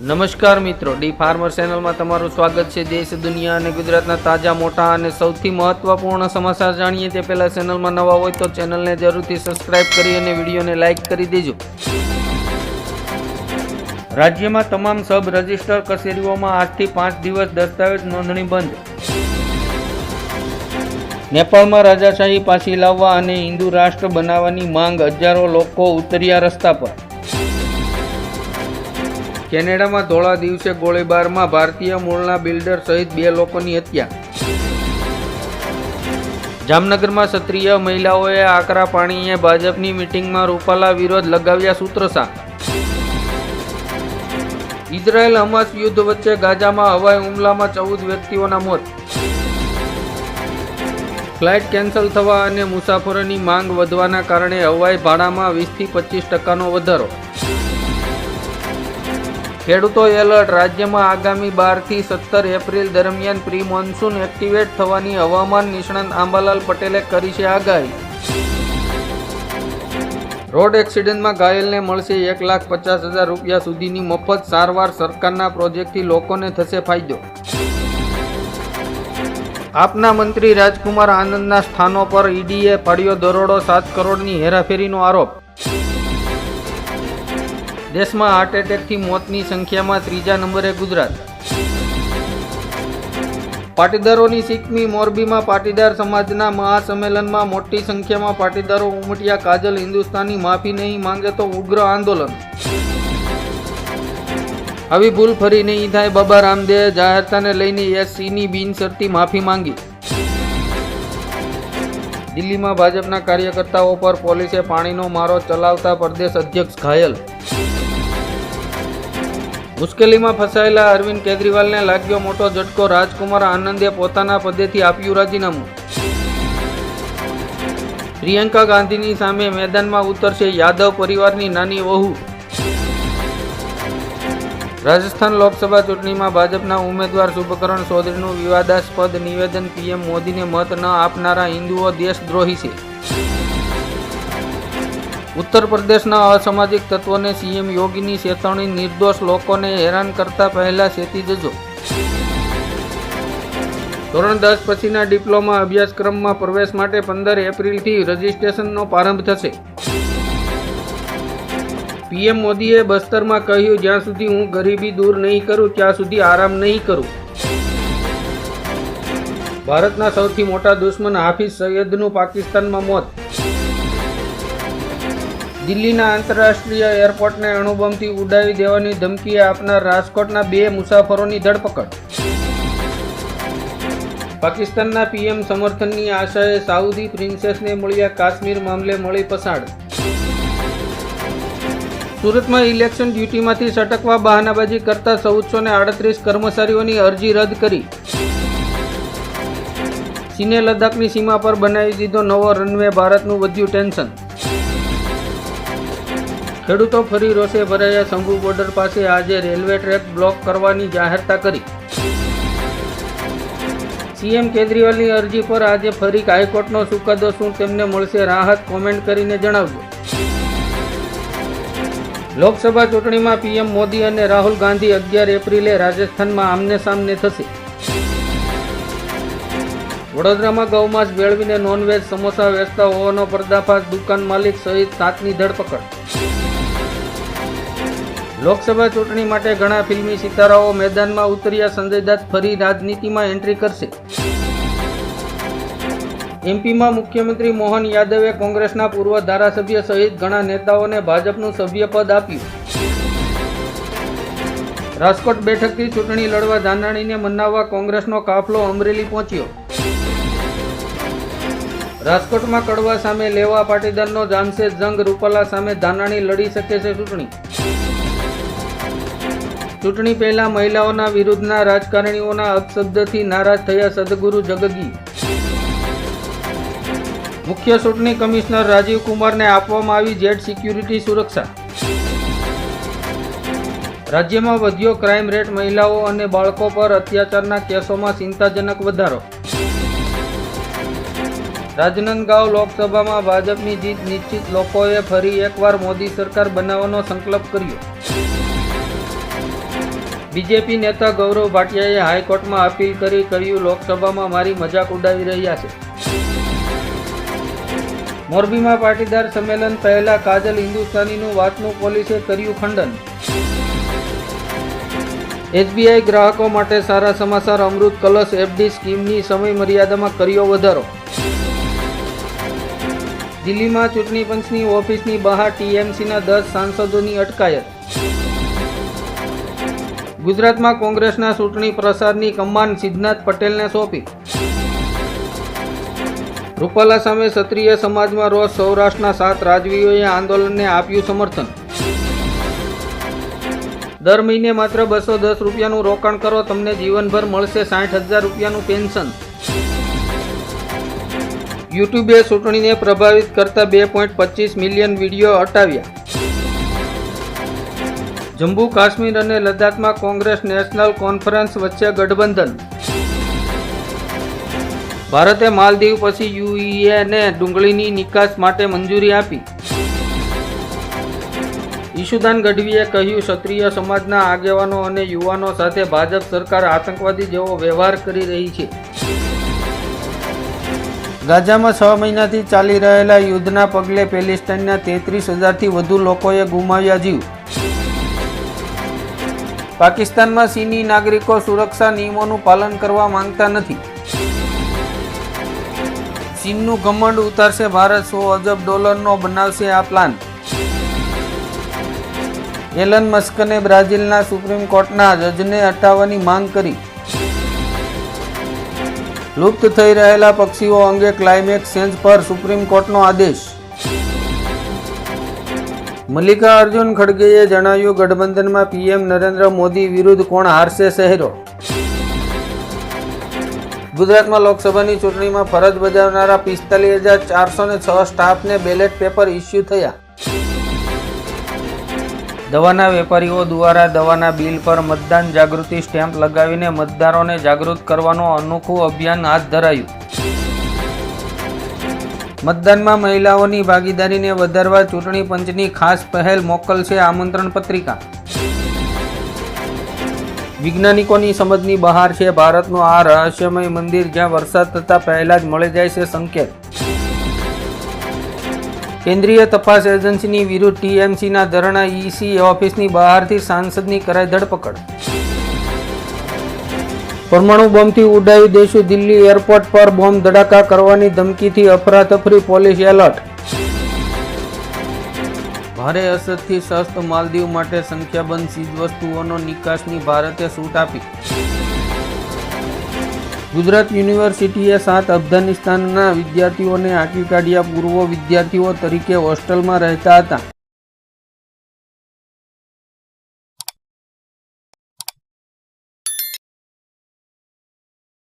નમસ્કાર મિત્રો, D farmer ચેનલમાં તમારું સ્વાગત છે. દેશ, દુનિયા અને ગુજરાતના તાજા, મોટા અને સૌથી મહત્વપૂર્ણ સમાચાર જાણીએ તે પહેલાં ચેનલમાં નવા હોય તો ચેનલને જરૂરથી સબસ્ક્રાઇબ કરી અને વિડીયોને લાઇક કરી દેજો. રાજ્યમાં તમામ સબ રજિસ્ટર કચેરીઓમાં આજથી પાંચ દિવસ દસ્તાવેજ નોંધણી બંધ. નેપાળમાં રાજાશાહી પાછી લાવવા અને હિન્દુ રાષ્ટ્ર બનાવવાની માંગ હજારો લોકો ઉતર્યા રસ્તા પર. કેનેડામાં ધોળા દિવસે ગોળીબારમાં ભારતીય મૂળના બિલ્ડર સહિત બે લોકોની હત્યા. જામનગરમાં ક્ષત્રિય મહિલાઓએ આકરા પાણીએ ભાજપની મિટિંગમાં રૂપાલા વિરોધ લગાવ્યા સૂત્રસા ઇઝરાયેલ હમાસ યુદ્ધ વચ્ચે ગાઝામાં હવાઈ હુમલામાં ચૌદ વ્યક્તિઓના મોત. ફ્લાઇટ કેન્સલ થવા અને મુસાફરોની માંગ વધવાના કારણે હવાઈ ભાડામાં વીસથી પચીસ ટકાનો વધારો. ખેડૂતો એલર્ટ, રાજ્યમાં આગામી બારથી સત્તર એપ્રિલ દરમિયાન પ્રી મોન્સૂન એક્ટિવેટ થવાની હવામાન નિષ્ણાંત આંબાલાલ પટેલે કરી છે આગાહી. રોડ એક્સિડન્ટમાં ઘાયલને મળશે એક લાખ પચાસ હજાર રૂપિયા સુધીની મફત સારવાર સરકારના પ્રોજેક્ટથી લોકોને થશે ફાયદો. આપના મંત્રી રાજકુમાર આનંદના સ્થાનો પર ઈડીએ પાડ્યો દરોડો, સાત કરોડની હેરાફેરીનો આરોપ. દેશમાં હાર્ટ એટેકથી મોતની સંખ્યામાં ત્રીજા નંબરે ગુજરાત. પાટીદારોની સિકમી મોરબીમાં પાટીદાર સમાજના મહાસંમેલનમાં મોટી સંખ્યામાં પાટીદારો ઉમટ્યા. કાજલ હિન્દુસ્તાની માફી નહીં માંગે તો ઉગ્ર આંદોલન. આવી ભૂલ ફરી નહીં થાય. બાબા રામદેવે જાહેરતાને લઈને એસસીની બિનશરતી માફી માંગી. દિલ્હીમાં ભાજપના કાર્યકર્તાઓ પર પોલીસે પાણીનો મારો ચલાવતા પ્રદેશ અધ્યક્ષ ઘાયલ મુશ્કેલીમાં ફસાયેલા અરવિંદ કેજરીવાલને લાગ્યો મોટો ઝટકો. રાજકુમાર આનંદે પોતાના પદેથી આપ્યું રાજીનામું. પ્રિયંકા ગાંધીની સામે મેદાનમાં ઉતરશે યાદવ પરિવારની નાની વહુ. રાજસ્થાન લોકસભા ચૂંટણીમાં ભાજપના ઉમેદવાર શુભકરણ ચૌધરીનું વિવાદાસ્પદ નિવેદન પીએમ મોદીને મત ન આપનારા હિન્દુઓ દેશદ્રોહી છે. ઉત્તર પ્રદેશના અસામાજિક તત્વોને સીએમ યોગીની ચેતવણી નિર્દોષ લોકોને હેરાન કરતા પહેલા ચેતી જજો. ધોરણ દસ પછીના ડિપ્લોમા અભ્યાસક્રમમાં પ્રવેશ માટે પંદર એપ્રિલથી રજિસ્ટ્રેશનનો પ્રારંભ થશે. પીએમ મોદીએ બસ્તરમાં કહ્યું, જ્યાં સુધી હું ગરીબી દૂર નહીં કરું, ત્યાં સુધી આરામ નહીં કરું. ભારતના સૌથી મોટા દુશ્મન હાફિઝ સૈયદનું પાકિસ્તાનમાં મોત. દિલ્હીના આંતરરાષ્ટ્રીય એરપોર્ટને અણુબોમથી ઉડાવી દેવાની ધમકી આપનાર રાજકોટના બે મુસાફરોની ધરપકડ. પાકિસ્તાનના પીએમ સમર્થનની આશાએ સાઉદી પ્રિન્સેસને મળ્યા કાશ્મીર મામલે મળી પસાડ સુરતમાં ઇલેક્શન ડ્યુટીમાંથી સટકવા બહાનાબાજી કરતા ચૌદસો ને આડત્રીસ કર્મચારીઓની અરજી રદ કરી. ચીને લદ્દાખની સીમા પર બનાવી દીધો નવો રનવે ભારતનું વધ્યું ટેન્શન. ખેડૂતો ફરી રોષે ભરાયા. શંભુ બોર્ડર પાસે આજે રેલવે ટ્રેક બ્લોક કરવાની જાહેરતા કરી. સીએમ કેજરીવાલની અરજી પર આજે ફરી હાઈકોર્ટનો ચુકાદો શું તેમને મળશે રાહત કોમેન્ટ કરીને જણાવજો. લોકસભા ચૂંટણીમાં પીએમ મોદી અને રાહુલ ગાંધી અગિયાર એપ્રિલે રાજસ્થાનમાં આમને સામને થશે. વડોદરામાં ગૌમાંસ મેળવીને નોનવેજ સમોસા વેચતા હોવાનો પર્દાફાશ. દુકાન માલિક સહિત સાતની ધરપકડ. લોકસભા ચૂંટણી માટે ઘણા ફિલ્મી સિતારાઓ મેદાનમાં ઉતર્યા, સંજય દત્ત ફરી રાજનીતિમાં એન્ટ્રી કરશે. એમપીમાં મુખ્યમંત્રી મોહન યાદવે કોંગ્રેસના પૂર્વ ધારાસભ્ય સહિત ઘણા નેતાઓને ભાજપનું સભ્યપદ આપ્યું. રાજકોટ બેઠકથી ચૂંટણી લડવા ધાનાણીને મનાવવા કોંગ્રેસનો કાફલો અમરેલી પહોંચ્યો. રાજકોટમાં કડવા સામે લેવા પાટીદારનો જામશે જંગ, રૂપાલા સામે ધાનાણી લડી શકે છે ચૂંટણી. ચૂંટણી પહેલા મહિલાઓના વિરુદ્ધના રાજકારણીઓના અપશબ્દથી નારાજ થયા સદગુરુ જગગી. મુખ્ય ચૂંટણી કમિશનર રાજીવ કુમારને આપવામાં આવી જેટ સિક્યુરિટી સુરક્ષા. રાજ્યમાં વધ્યો ક્રાઇમ રેટ મહિલાઓ અને બાળકો પર અત્યાચારના કેસોમાં ચિંતાજનક વધારો. રાજનંદગાંવ લોકસભામાં ભાજપની જીત નિશ્ચિત લોકોએ ફરી એકવાર મોદી સરકાર બનાવવાનો સંકલ્પ કર્યો. બીજેપી નેતા ગૌરવ ભાટિયાએ હાઈકોર્ટમાં અપીલ કરી કહ્યું લોકસભામાં મારી મજાક ઉડાવી રહ્યા છે. મોરબીમાં પાટીદાર સંમેલન પહેલા કાજલ હિન્દુસ્તાનીનું વાતનું પોલીસે કર્યું ખંડન. એસબીઆઈ ગ્રાહકો માટે સારા સમાચાર, અમૃત કલશ એફડી સ્કીમની સમય મર્યાદામાં કર્યો વધારો. દિલ્હીમાં ચૂંટણી પંચની ઓફિસની બહાર ટીએમસીના દસ સાંસદોની અટકાયત. ગુજરાતમાં કોંગ્રેસના ચૂંટણી પ્રસારની કમાન સિદ્ધનાથ પટેલને સોંપી. રૂપાલા સામે ક્ષત્રિય સમાજમાં રોષ સૌરાષ્ટ્રના સાત રાજવીઓએ આંદોલનને આપ્યું સમર્થન. દર મહિને માત્ર બસો દસ રૂપિયાનું રોકાણ કરો, તમને જીવનભર મળશે સાઠ હજાર રૂપિયાનું પેન્શન. યુટ્યુબે ચૂંટણીને પ્રભાવિત કરતા બે પોઈન્ટ પચીસ મિલિયન વીડિયો હટાવ્યા. જમ્મુ કાશ્મીર અને લદ્દાખમાં કોંગ્રેસ નેશનલ કોન્ફરન્સ વચ્ચે ગઠબંધન. ભારતે માલદીવ પછી યુએને ડુંગળીની નિકાસ માટે મંજૂરી આપી. ઈશુદાન ગઢવીએ કહ્યું, ક્ષત્રિય સમાજના આગેવાનો અને યુવાનો સાથે ભાજપ સરકાર આતંકવાદી જેવો વ્યવહાર કરી રહી છે. ગાઝામાં છ મહિનાથી ચાલી રહેલા યુદ્ધના પગલે પેલેસ્ટાઇનના તેત્રીસ હજારથી વધુ લોકોએ ગુમાવ્યા જીવ. પાકિસ્તાનમાં ચીની નાગરિકો સુરક્ષા નિયમોનું પાલન કરવા માંગતા નથી. ચીનનું ઘમંડ ઉતારશે ભારત, સો અજબ ડોલરનો બનાવશે આ પ્લાન એલન મસ્કને બ્રાઝિલના સુપ્રીમ કોર્ટના જજને હટાવવાની માંગ કરી. લુપ્ત થઈ રહેલા પક્ષીઓ અંગે ક્લાઇમેક્સ ચેન્જ પર સુપ્રીમ કોર્ટનો આદેશ. મલ્લિકા અર્જુન ખડગેએ જણાવ્યું, ગઠબંધનમાં પીએમ નરેન્દ્ર મોદી વિરુદ્ધ કોણ હારશે શહેરો? ગુજરાતમાં લોકસભાની ચૂંટણીમાં ફરજ બજાવનારા પિસ્તાલીસ હજાર ચારસો ને છ સ્ટાફને બેલેટ પેપર ઇસ્યુ થયા. દવાના વેપારીઓ દ્વારા દવાના બિલ પર મતદાન જાગૃતિ સ્ટેમ્પ લગાવીને મતદારોને જાગૃત કરવાનું અનોખું અભિયાન હાથ ધરાયું. મતદાનમાં મહિલાઓની ભાગીદારીને વધારવા ચૂંટણી પંચની ખાસ પહેલ મોકલશે આમંત્રણ પત્રિકા. વૈજ્ઞાનિકોની સમજની બહાર છે ભારતનું આ રહસ્યમય મંદિર જ્યાં વરસાદ થતાં પહેલા જ મળી જાય છે સંકેત. કેન્દ્રીય તપાસ એજન્સીની વિરુદ્ધ ટીએમસીના ધરણા ઈસી ઓફિસની બહારથી સાંસદની કરાઈ ધરપકડ. પરમાણુ બોમ્બથી ઉડાવી દેશું દિલ્હી એરપોર્ટ પર બોમ્બ ધડાકા કરવાની ધમકીથી અફરાતફરી પોલીસ એલર્ટ. ભારે અસરથી સસ્ત માલદીવ માટે સંખ્યાબંધ ચીજવસ્તુઓનો નિકાસની ભારતે છૂટ આપી. ગુજરાત યુનિવર્સિટીએ સાત અફઘાનિસ્તાનના વિદ્યાર્થીઓને હાંકી કાઢ્યા પૂર્વ વિદ્યાર્થીઓ તરીકે હોસ્ટેલમાં રહેતા હતા.